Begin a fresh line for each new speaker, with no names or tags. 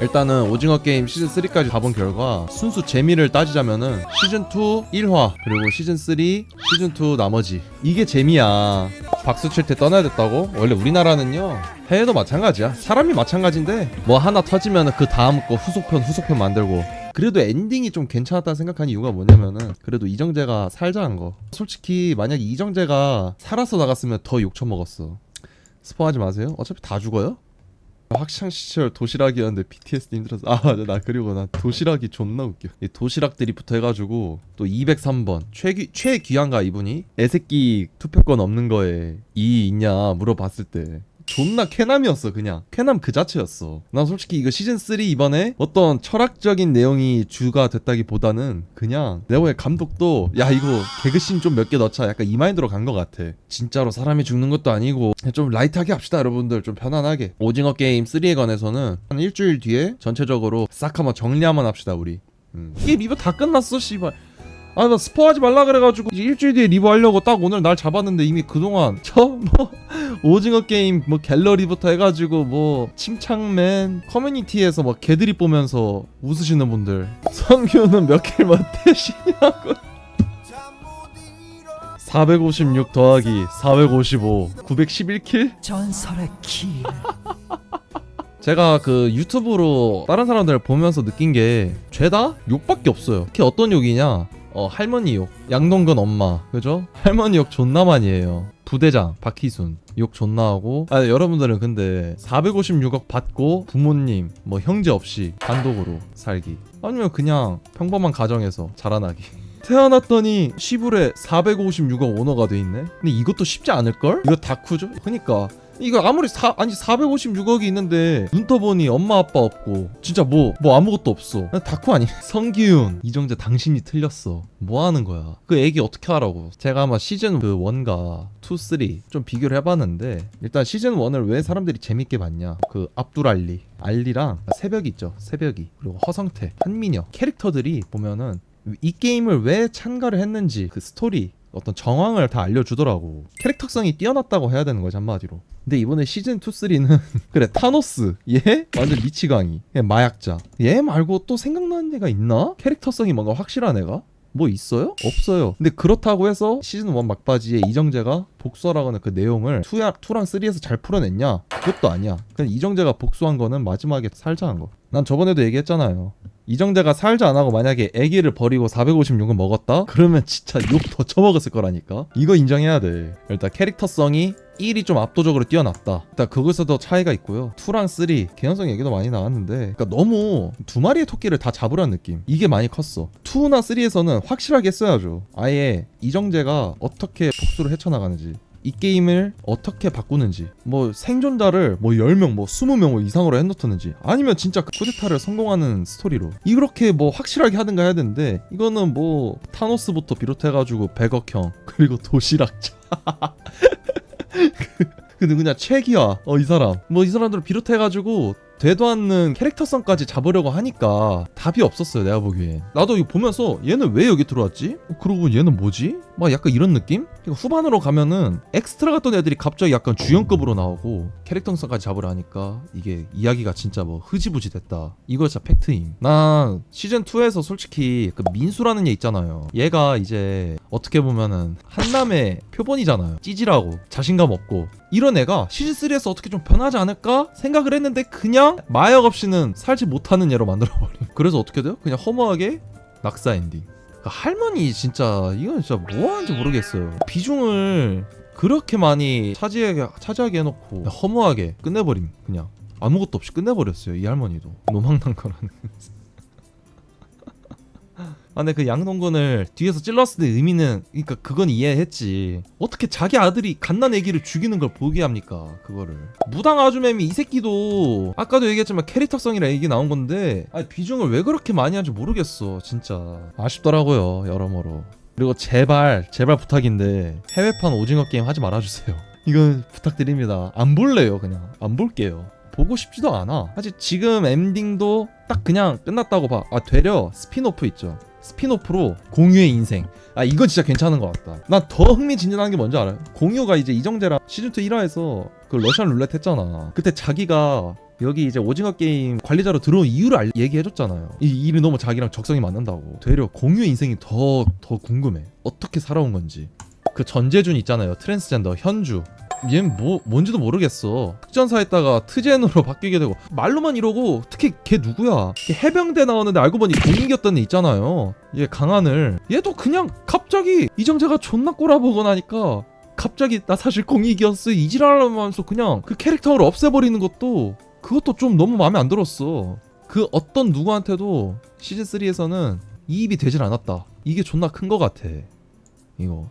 일단은 오징어 게임 시즌 3까지 가본 결과 순수 재미를 따지자면은 시즌 2 1화 그리고 시즌 3 시즌 2 나머지 이게 재미야. 박수 칠 때 떠나야 됐다고? 원래 우리나라는요 해외도 마찬가지야. 사람이 마찬가지인데 뭐 하나 터지면은 그 다음 거 후속편 후속편 만들고 그래도 엔딩이 좀 괜찮았다 생각하는 이유가 뭐냐면은 그래도 이정재가 살자한 거. 솔직히 만약 이정재가 살아서 나갔으면 더 욕 처먹었어. 스포하지 마세요. 어차피 다 죽어요. 학창 시절 도시락이었는데 PTSD 힘들어서. 아 맞아. 나 그리고 나 도시락이 존나 웃겨. 이 도시락들이부터 해가지고 또 203번. 최귀 최귀한가 이분이? 애새끼 투표권 없는 거에 이 있냐 물어봤을 때 존나 쾌남이었어 그냥. 쾌남 그 자체였어. 난 솔직히 이거 시즌 3 이번에 어떤 철학적인 내용이 주가 됐다기보다는 그냥 보기엔 감독도 야 이거 개그씬 좀 몇 개 넣자. 약간 이 마인드로 간 것 같아. 진짜로 사람이 죽는 것도 아니고 좀 라이트하게 합시다 여러분들. 좀 편안하게. 오징어 게임 3에 관해서는 한 일주일 뒤에 전체적으로 싹 한번 정리 한번 합시다 우리. 음. 이게 리뷰 다 끝났어 씨발 아 나 스포하지 말라 그래가지고 일주일 뒤에 리뷰 하려고 딱 오늘 날 잡았는데 이미 그동안 저 뭐 오징어 게임 뭐 갤러리부터 해가지고 뭐 침착맨 커뮤니티에서 막 개들이 보면서 웃으시는 분들 성규는 몇킬 맞대시냐고 456 더하기 455 911킬?
전설의 길
제가 그 유튜브로 다른 사람들 보면서 느낀 게 죄다 욕밖에 없어요. 특히 어떤 욕이냐? 어 할머니 욕, 양동근 엄마, 그죠? 할머니 욕 존나 많이 해요. 부대장 박희순 욕 존나 하고 아 여러분들은 근데 456억 받고 부모님 뭐 형제 없이 단독으로 살기 아니면 그냥 평범한 가정에서 자라나기 태어났더니 시불에 456억 오너가 돼 있네. 근데 이것도 쉽지 않을 걸? 이거 다쿠죠? 그니까 이거 아무리 사 아니 456억이 있는데 눈 떠보니 엄마 아빠 없고 진짜 뭐뭐 아무것도 없어. 다쿠 아니? 성기훈 이정재 당신이 틀렸어. 뭐 하는 거야? 그 애기 어떻게 하라고? 제가 아마 시즌 그 1과 2, 3 좀 비교를 해봤는데 일단 시즌 1을 왜 사람들이 재밌게 봤냐? 그 압둘 알리 알리랑 새벽이 있죠. 새벽이 그리고 허성태 한민혁 캐릭터들이 보면은 이 게임을 왜 참가를 했는지 그 스토리 어떤 정황을 다 알려주더라고 캐릭터성이 뛰어났다고 해야 되는 거지 한마디로 근데 이번에 시즌 2, 3는 그래 타노스 얘 완전 미치광이 얘 마약자 얘 말고 또 생각나는 애가 있나? 캐릭터성이 뭔가 확실한 애가? 뭐 있어요? 없어요. 근데 그렇다고 해서 시즌 1 막바지에 이정재가 복수하라고는 그 내용을 2야, 2랑 3에서 잘 풀어냈냐? 그것도 아니야. 그냥 이정재가 복수한 거는 마지막에 살자한 거. 난 저번에도 얘기했잖아요. 이정재가 살자 안 하고 만약에 애기를 버리고 456은 먹었다? 그러면 진짜 욕 더 쳐먹었을 거라니까. 이거 인정해야 돼. 일단 캐릭터성이 1이 좀 압도적으로 뛰어났다. 일단 그것에도 차이가 있고요. 2랑 3 개연성 얘기도 많이 나왔는데 그러니까 너무 두 마리의 토끼를 다 잡으려는 느낌. 이게 많이 컸어. 2나 3에서는 확실하게 했어야죠. 아예 이정재가 어떻게 복수를 헤쳐나가는지 이 게임을 어떻게 바꾸는지 뭐 생존자를 뭐 10명 뭐 20명 뭐 이상으로 해놓던지 아니면 진짜 그 쿠데타를 성공하는 스토리로. 이렇게 뭐 확실하게 하든가 해야 되는데 이거는 뭐 타노스부터 비롯해가지고 백억형 그리고 도시락자. 근데 그냥 최기화. 어이 사람. 뭐 이 사람들을 비롯해가지고 되도 않는 캐릭터성까지 잡으려고 하니까 답이 없었어요 내가 보기엔 나도 이거 보면서 얘는 왜 여기 들어왔지? 어, 그러고 얘는 뭐지? 막 약간 이런 느낌? 그러니까 후반으로 가면은 엑스트라 같던 애들이 갑자기 약간 주연급으로 나오고 캐릭터성까지 잡으려 하니까 이게 이야기가 진짜 뭐 흐지부지 됐다 이거 진짜 팩트임 난 시즌2에서 솔직히 그 민수라는 얘 있잖아요 얘가 이제 어떻게 보면은 한남의 표본이잖아요 찌질하고 자신감 없고 이런 애가 시즌3에서 어떻게 좀 변하지 않을까 생각을 했는데 그냥 마약 없이는 살지 못하는 애로 만들어버린 그래서 어떻게 돼요? 그냥 허무하게 낙사 엔딩. 그러니까 할머니 진짜 이건 진짜 뭐 하는지 모르겠어요. 비중을 그렇게 많이 차지하게, 차지하게 해놓고 허무하게 끝내버림 그냥. 아무것도 없이 끝내버렸어요 이 할머니도. 노망난 거라는 아, 근데 그 양동근을 뒤에서 찔렀을 때 의미는 그러니까 그건 이해했지. 어떻게 자기 아들이 갓난 애기를 죽이는 걸 보게 합니까? 그거를. 무당 아주매미 이 새끼도 아까도 얘기했지만 캐릭터성이라 얘기 나온 건데 아니, 비중을 왜 그렇게 많이 하는지 모르겠어. 진짜 아쉽더라고요. 여러모로. 그리고 제발 제발 부탁인데 해외판 오징어 게임 하지 말아주세요. 이건 부탁드립니다. 안 볼래요 그냥 안 볼게요. 보고 싶지도 않아. 사실 지금 엔딩도 딱 그냥 끝났다고 봐. 아 되려 스피노프 있죠. 스피노프로 공유의 인생. 아 이건 진짜 괜찮은 것 같다. 난 더 흥미진진한 게 뭔지 알아요? 공유가 이제 이정재랑 시즌2 1화에서 그 러시안 룰렛 했잖아. 그때 자기가 여기 이제 오징어 게임 관리자로 들어온 이유를 알, 얘기해줬잖아요. 이 일이 너무 자기랑 적성이 맞는다고. 되려 공유의 인생이 더 더 궁금해. 어떻게 살아온 건지. 그 전재준 있잖아요. 트랜스젠더 현주 얘는 뭐 뭔지도 모르겠어. 특전사했다가 트젠으로 바뀌게 되고. 말로만 이러고 특히 걔 누구야? 걔 해병대 나오는데 알고 보니 공익이었던 애 있잖아요. 얘 강하늘 얘도 그냥 갑자기 이정재가 존나 꼬라보고 나니까 갑자기 나 사실 공익이었어. 이지랄하면서 그냥 그 캐릭터를 없애버리는 것도 그것도 좀 너무 마음에 안 들었어. 그 어떤 누구한테도 시즌 3에서는 이입이 되질 않았다. 이게 존나 큰 거 같아. 이거